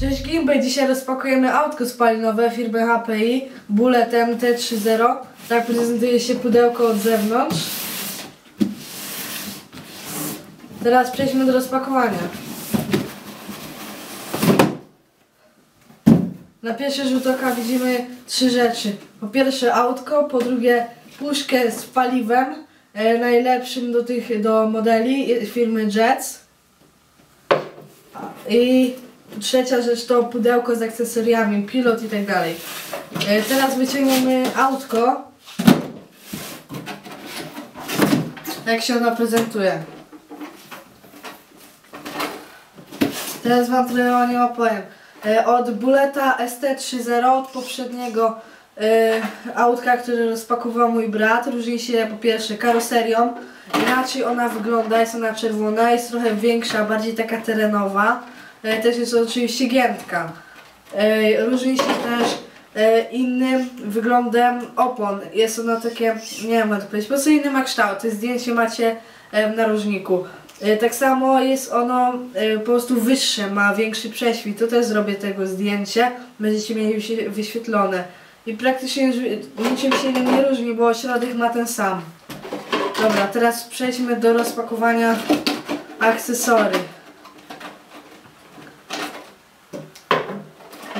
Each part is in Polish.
Cześć Gimbal, dzisiaj rozpakujemy autko spalinowe firmy HPI Bullet MT30. Tak prezentuje się pudełko od zewnątrz. Teraz przejdźmy do rozpakowania. Na pierwszy rzut oka widzimy trzy rzeczy. Po pierwsze autko, po drugie puszkę z paliwem, e, najlepszym do tych do modeli e, firmy Jets. I trzecia rzecz to pudełko z akcesoriami, pilot i tak dalej. E, Teraz wyciągniemy autko. Jak się ono prezentuje. Teraz wam trochę o nim opowiem. E, Od Bulleta ST30, od poprzedniego e, autka, które rozpakował mój brat, różni się po pierwsze karoserią. Inaczej ona wygląda, jest ona czerwona, jest trochę większa, bardziej taka terenowa. E, Też jest oczywiście giętka. E, Różni się też e, innym wyglądem opon. Jest ona takie, nie wiem jak to powiedzieć, po prostu inny ma kształt. Zdjęcie macie w narożniku. Tak samo jest ono po prostu wyższe, ma większy prześwit. To też zrobię tego zdjęcie. Będziecie mieli wyświe- wyświetlone. I praktycznie niczym się nie różni, bo środek ma ten sam. Dobra, teraz przejdźmy do rozpakowania akcesory.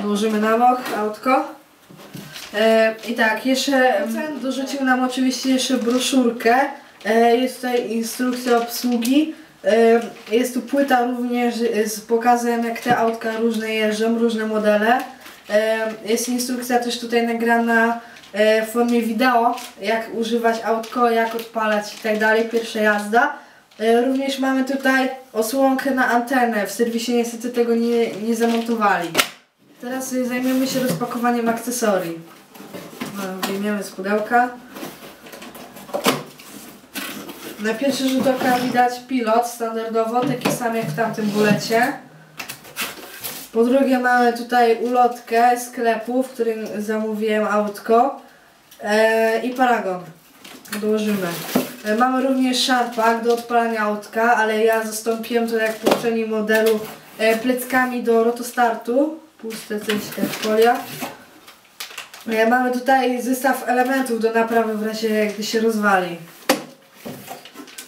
Dołożymy na bok autko. E, I tak, jeszcze ten dorzucił nam oczywiście jeszcze broszurkę. E, jest tutaj instrukcja obsługi. E, jest tu płyta również z pokazem jak te autka różne jeżdżą, różne modele. Jest instrukcja też tutaj nagrana w formie wideo, jak używać autko, jak odpalać i tak dalej, pierwsza jazda. Również mamy tutaj osłonkę na antenę. W serwisie niestety tego nie, nie zamontowali. Teraz zajmiemy się rozpakowaniem akcesorii. No, Wyjmiemy z pudełka. Na pierwszy rzut oka widać pilot standardowo, taki sam jak w tamtym bulecie. Po drugie mamy tutaj ulotkę sklepu, w którym zamówiłem autko e, i paragon. Dołożymy. E, mamy również szarpak do odpalania autka, ale ja zastąpiłem to jak w poprzednim modelu e, pleckami do rotostartu. Puste coś folia. E, mamy tutaj zestaw elementów do naprawy w razie gdy się rozwali.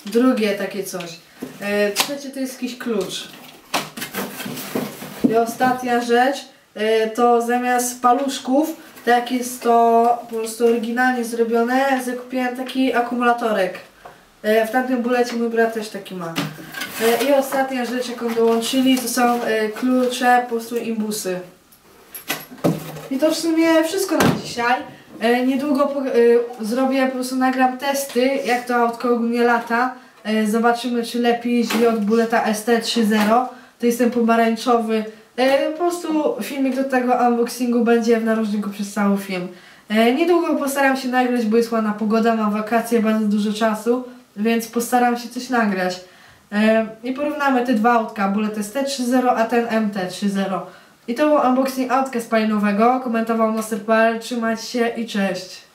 Drugie takie coś. E, trzecie to jest jakiś klucz. I ostatnia rzecz e, to zamiast paluszków, tak jest to po prostu oryginalnie zrobione, zakupiłem taki akumulatorek. E, w tamtym bulecie mój brat też taki ma. E, I ostatnia rzecz jaką dołączyli to są e, klucze, po prostu imbusy. I to w sumie wszystko na dzisiaj. E, niedługo po, zrobię, po prostu nagram testy, jak to autko ogólnie lata. Zobaczymy, czy lepiej jeździ od Buleta ST30. To jest ten pomarańczowy. Po prostu filmik do tego unboxingu będzie w narożniku przez cały film. Niedługo postaram się nagrać, bo jest ładna pogoda, mam wakacje, bardzo dużo czasu, więc postaram się coś nagrać. E, I porównamy te dwa autka, Bullet ST30, a ten MT30. I to był unboxing autka spalinowego. Komentował Master.pl. Trzymajcie się i cześć.